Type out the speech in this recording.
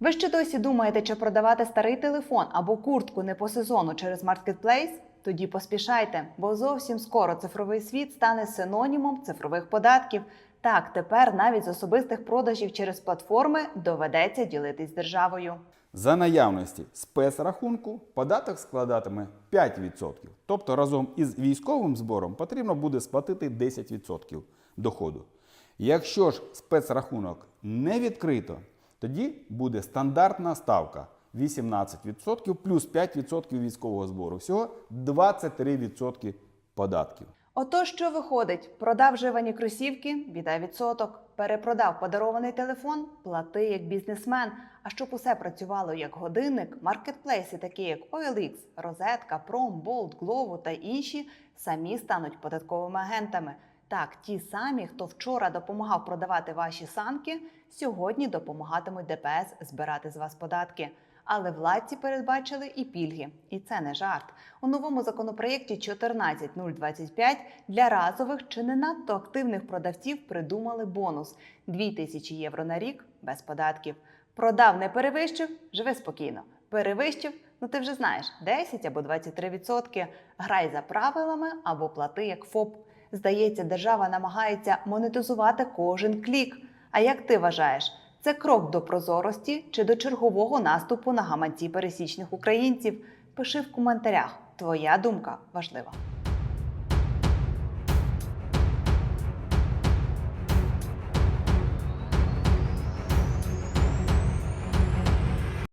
Ви ще досі думаєте, чи продавати старий телефон або куртку не по сезону через маркетплейс? Тоді поспішайте, бо зовсім скоро цифровий світ стане синонімом цифрових податків. Так, тепер навіть з особистих продажів через платформи доведеться ділитись державою. За наявності спецрахунку податок складатиме 5%. Тобто разом із військовим збором потрібно буде сплатити 10% доходу. Якщо ж спецрахунок не відкрито, тоді буде стандартна ставка 18% плюс 5% військового збору. Всього 23% податків. Ото що виходить, продав вживані кросівки, віддай відсоток. Перепродав подарований телефон, плати як бізнесмен. А щоб усе працювало як годинник, маркетплейси, такі як OLX, Розетка, Пром, Bolt, Glovo та інші, самі стануть податковими агентами. Так, ті самі, хто вчора допомагав продавати ваші санки, сьогодні допомагатимуть ДПС збирати з вас податки. Але владці передбачили і пільги, і це не жарт. У новому законопроєкті 14025 для разових чи не надто активних продавців придумали бонус 2000 євро на рік без податків. Продав, не перевищив, живи спокійно. Перевищив, ну ти вже знаєш, 10 або 23 відсотки. Грай за правилами або плати як ФОП. Здається, держава намагається монетизувати кожен клік. А як ти вважаєш, це крок до прозорості чи до чергового наступу на гаманці пересічних українців? Пиши в коментарях. Твоя думка важлива.